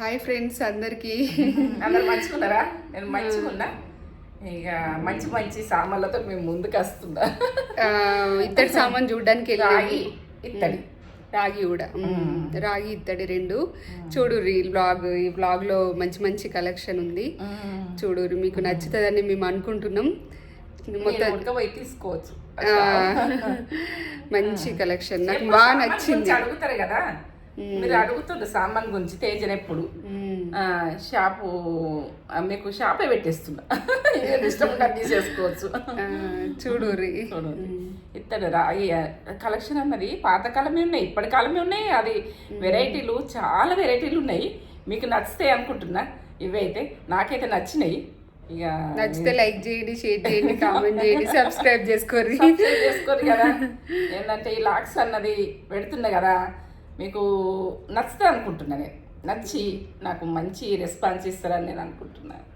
Hi friends అందరికీ. అందరు మంచుకున్నారా? నేను మంచుకున్నా. ఇక మంచి మంచి సామాన్లతో మేము ముందుకు వస్తుందా ఇత్తడి సామాన్ చూడడానికి రాగి ఇత్తడి. రాగి కూడా. రాగి ఇత్తడి రెండు. చూడు ఈ బ్లాగ్ ఈ బ్లాగ్లో మంచి మంచి కలెక్షన్ ఉంది. చూడు మీకు నచ్చుతుందని మేము అనుకుంటున్నాం. మొత్తం తీసుకోవచ్చు. మంచి కలెక్షన్ నాకు బాగా నచ్చింది. అడుగుతారు కదా. మీరు అడుగుతుండ్రు సామాన్ గురించి తేజన్ ఎప్పుడు? షాపు మీకు షాపే పెట్టేస్తున్నా. ఇష్టం అది తీసేసుకోవచ్చు. చూడు రాగి కలెక్షన్ అన్నది పాతకాలమే ఉన్నాయి ఇప్పటి కాలమే ఉన్నాయి అది వెరైటీలు చాలా వెరైటీలు ఉన్నాయి. మీకు నచ్చుతాయి అనుకుంటున్నా ఇవైతే. నాకైతే నచ్చినాయి. ఇక నచ్చితే లైక్ చేయండి షేర్ చేయండి కామెంట్ చేయండి సబ్స్క్రైబ్ సబ్స్క్రైబ్ చేసుకోరు కదా. ఏంటంటే ఈ లాక్స్ అన్నది పెడుతున్నా కదా మీకు నచ్చుతా అనుకుంటున్నా నేను. నచ్చి నాకు మంచి రెస్పాన్స్ ఇస్తారని నేను అనుకుంటున్నాను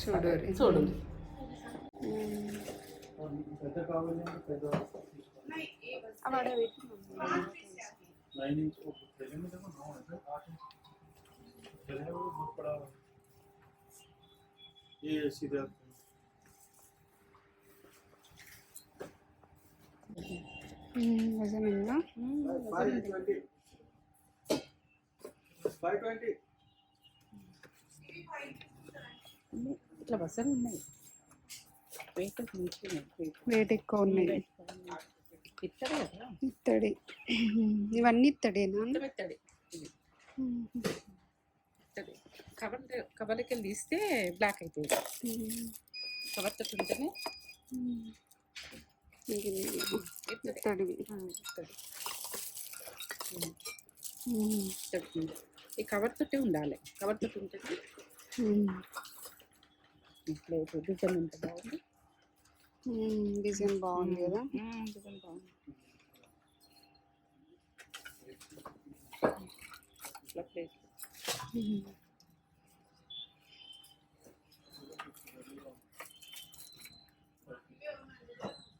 చూడు చూడండి నిజమేనా? ఫైవ్ ఇట్లా బస్సులు ఉన్నాయి. వెయిట్ ఎక్కువ ఉన్నాయి. ఇత్తడి ఇవన్నీ ఇత్తడేనా? ఇత్తడి కవర్ కవర్కి తీస్తే బ్లాక్ అయిపోయింది. కవర్ తట్టుంటేనే ఇత్తడి. ఇత్తడి. ఈ కవర్ తోటి ఉండాలి. కవర్ తోటి ఉంటుంది ఇట్లా డిజైన్ ఉంటుంది బాగుంది? డిజైన్ బాగుంది కదా. డిజైన్ బాగుంది. ఇట్లా ప్లేట్.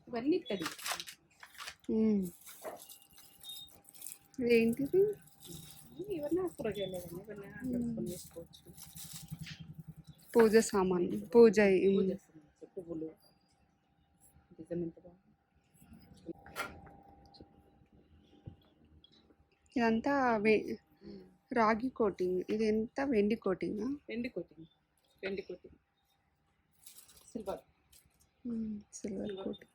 ఇవన్నీ ఇత్తడి. మ్మ్. ఇవన్నీ కూరగాయలు ఇవన్నీ కలుపుకొని పూజ సామాన్ పూజ. పువ్వులు ఇదంతా రాగి కోటింగ్ ఇది ఎంత వెండి కోటింగ్? వెండి కోటింగ్ వెండి కోటింగ్. సిల్వర్. సిల్వర్ కోటింగ్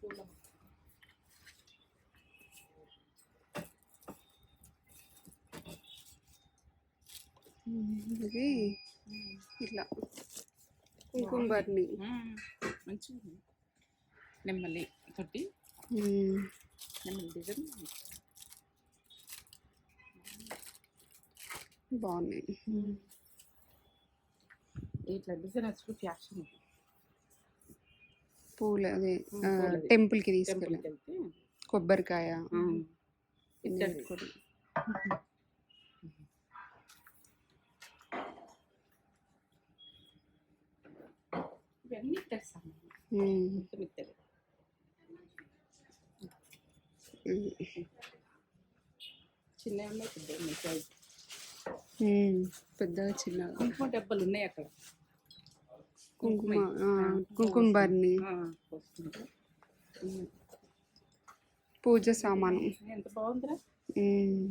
పూల ఇది ఇట్లా కుంకుమ బర్ని మంచిగా ఉంది నెమ్మలి తోటి మ్మ్. నెమ్మలి డిజైన్. బాగున్నాయి. ఇట్లా డిజైన్ వచ్చి ఫ్యాషన్. పూల అదే. టెంపుల్కి తీసుకెళ్ళి. కొబ్బరికాయ. ఇత్తడి ఇవన్నీ. మొత్తం ఇత్తడి మ్మ్. చిన్నవి ఉన్నాయి పెద్దవి ఉన్నాయి సైజ్ చిన్నగా కుంకుమ డబ్బాలు ఉన్నాయి అక్కడ. కుంకుమ కుంకుమ. బర్ని. పూజ సామాను. ఎంత బాగుందిరా మ్మ్.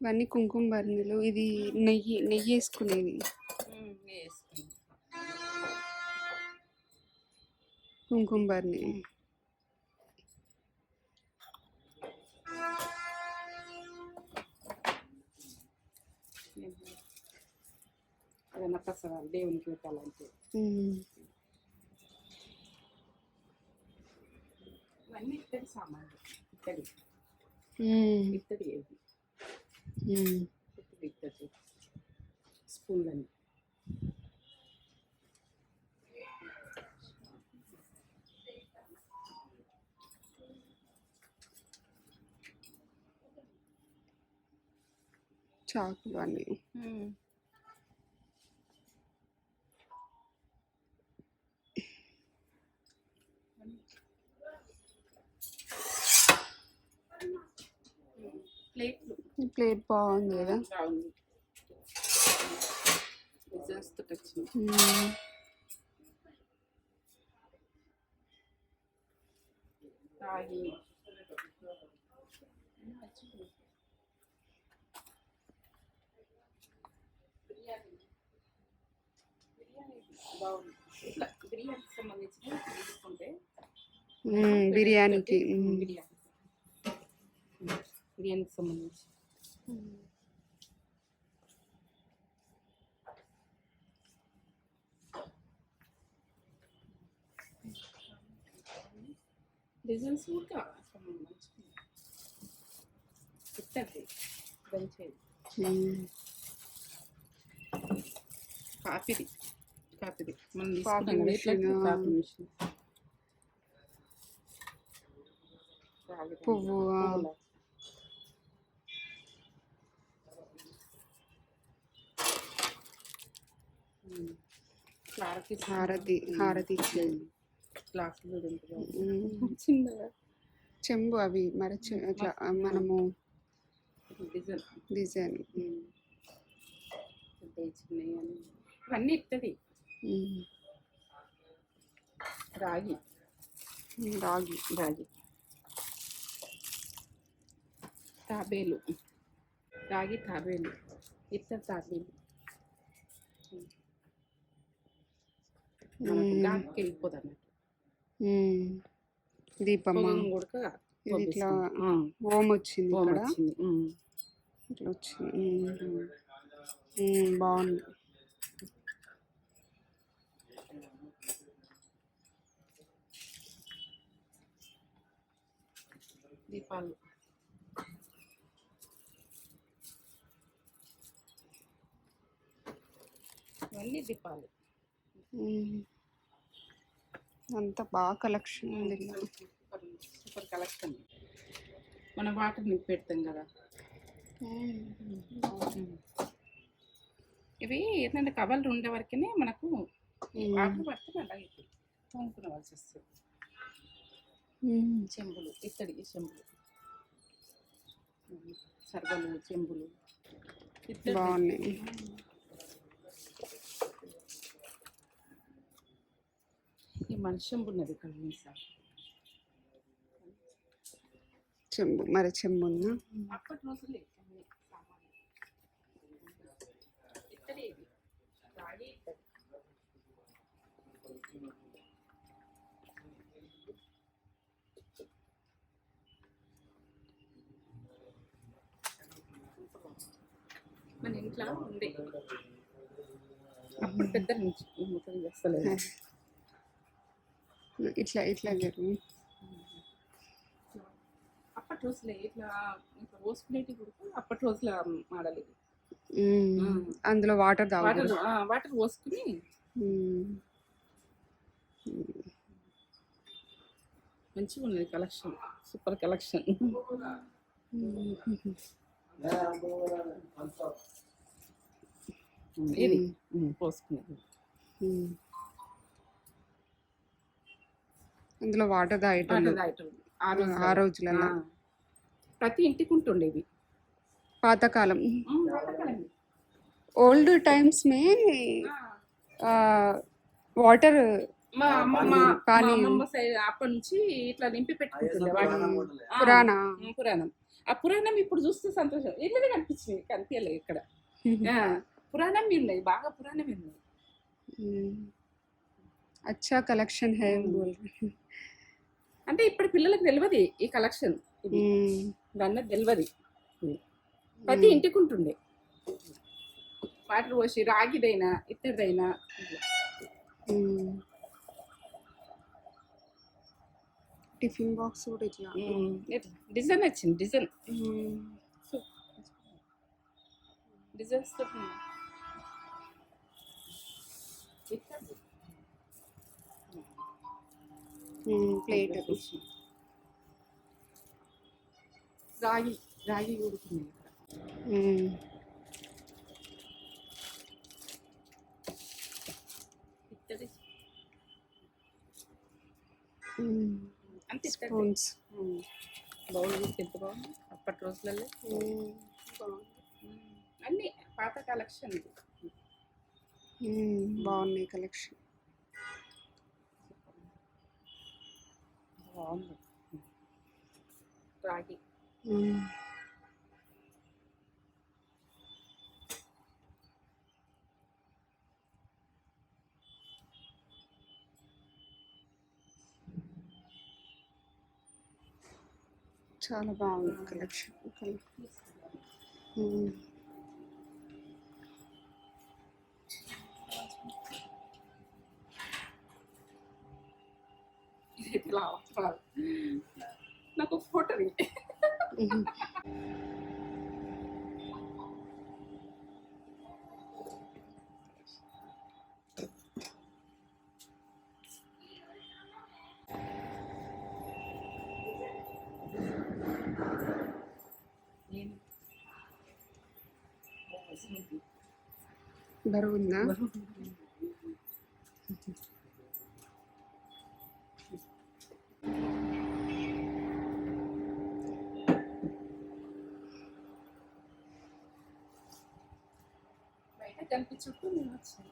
ఇవన్నీ కుంకుమ బర్నీలు ఇది నెయ్యి నెయ్యి వేసుకునేది కుంకుమ బర్ని ఏదైనా ప్రసాదాలు దేవునికి పెట్టాలంటే. ఇవన్నీ ఇత్తడి సామాన్లు ఇత్తడి. మ్మ్. ఇత్తడి ఏది? స్పూన్లని. చాకులు అన్నీ ప్లేట్లు ఈ ప్లేట్ బాగుంది కదా. బిర్యానీకి బిర్యానీకి సంబంధించి డిజైన్స్ కూడా దంచేది మ్మ్. కాఫీది కాఫీది మనం ఇట్లా మిషన్ రాగి పువ్వు, ఆ. పువ్వులా. ఉమ్. హారతి హారతి హారతి ఇచ్చేది. చిన్నగా. చెంబు అవి మరి ఇట్లా మనము డిజైన్. డిజైన్. ఇవన్నీ ఇస్తుంది. రాగి. రాగి. రాగి. తాబేలు. రాగి తాబేలు. ఇతర తాబేలు. మనకు మ్మ్. గాలికి వెళ్ళిపోదు అన్నట్టు మ్మ్. దీపమ్మ ఇట్లా వచ్చింది ఇక్కడ. ఇట్లా బాగుంది. దీపాలు. ఇవన్నీ దీపాలు. అంతా బాగా కలెక్షన్ ఉంది. సూపర్ సూపర్ కలెక్షన్ మన వాటర్ నింపి పెడతాం కదా. ఇవి ఏంటంటే కవర్లు ఉండే వరకునే మనకు వాటర్ పడితే అలాగే తోముకునవలసి వస్తుంది. చెంబులు ఇత్తడి చెంబులు. సర్వలు చెంబులు. ఇత్తడి బాగున్నాయి. ఈ మనిషి చెంబు ఉన్నది ఇక్కడ ఉంది సార్ చెంబు మరి చెంబు ఉందా అప్పటి రోజులే మన ఇంట్లో ఉండే అప్పుడు పెద్ద నుంచి చేస్తలేదు. ఇట్లా ఇట్లా జరిగి అప్పటి రోజులే ఇట్లా ఇట్లా రోస్ ప్లేట్ కొడుకు అప్పటి రోజుల మోడల్ ఇది. అందులో వాటర్ వాటర్ వాటర్ పోసుకుని మంచిగా ఉన్నది కలెక్షన్ సూపర్ కలెక్షన్. ఇది. పోసుకునేది. అందులో వాటర్ తాగేటోళ్ళు. ఆ రోజు ఆ రోజులలో. ప్రతి ఇంటికి ఉంటుండేవి. పాతకాలం. ఓల్డ్ టైమ్స్ మే ఆ. వాటర్ మా అమ్మమ్మ. అమ్మమ్మ సైడ్ అప్పటి నుంచి ఇట్లా నింపి పెట్టుకుంటుండే పురాణ పురాణం. ఆ పురాణం ఇప్పుడు చూస్తే సంతోషం. ఇళ్ళనే కనిపించింది కనిపించలేదు ఇక్కడ. ఆ, పురాణం ఉన్నాయి బాగా పురాణం ఉన్నాయి. అచ్చా కలెక్షన్ హై. బోల్ అంటే ఇప్పుడు పిల్లలకు తెలియదు ఈ కలెక్షన్. దాన్ని తెలియదు. ప్రతి ఇంటికి ఉంటుండే వాటర్ పోసి రాగిదైనా ఇత్తడిదైనా. టిఫిన్ బాక్స్ కూడా ఇట్లా. డిజైన్ వచ్చింది డిజైన్. డిజైన్స్ తోటి ఉన్నాయి. ఇత్తడి. మ్మ్. ప్లేట్ రాగి రాగి ఉడుకుతుంది. అంతే స్పూన్స్. బౌల్ ఎంత బాగుంది? అప్పటి రోజులలో మ్మ్. పాత కలెక్షన్. ఇది మ్మ్, బాగున్నాయి కలెక్షన్ బాగుంది రాగి మ్మ్. చాలా బాగుంది కలెక్షన్ మ్మ్. ఇలా అవసరాలు. నాకు ఫోటో మ్మ్. బరువుందా కనిపించుకుంటూ నేను వచ్చాను.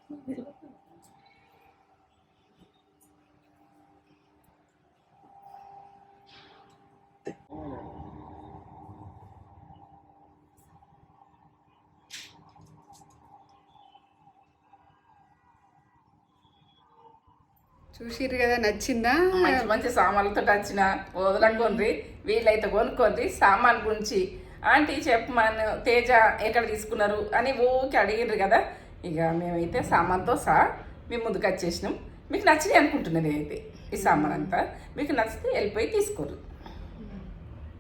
చూసిర్రు కదా నచ్చిందా? మంచి మంచి సామాన్లతో వచ్చిన వదలకొండ్రి వీళ్ళైతే కొనుక్కోండి సామాన్ గురించి ఆంటీ చెప్పమని తేజ ఎక్కడ తీసుకున్నారు అని ఊకి అడిగిండ్రు కదా. ఇక మేమైతే సామాన్తో సహా మేము ముందుకు వచ్చేసినాం. మీకు నచ్చినాయి అనుకుంటున్నది అయితే ఈ సామాన్ అంతా మీకు నచ్చితే వెళ్ళిపోయి తీసుకోరు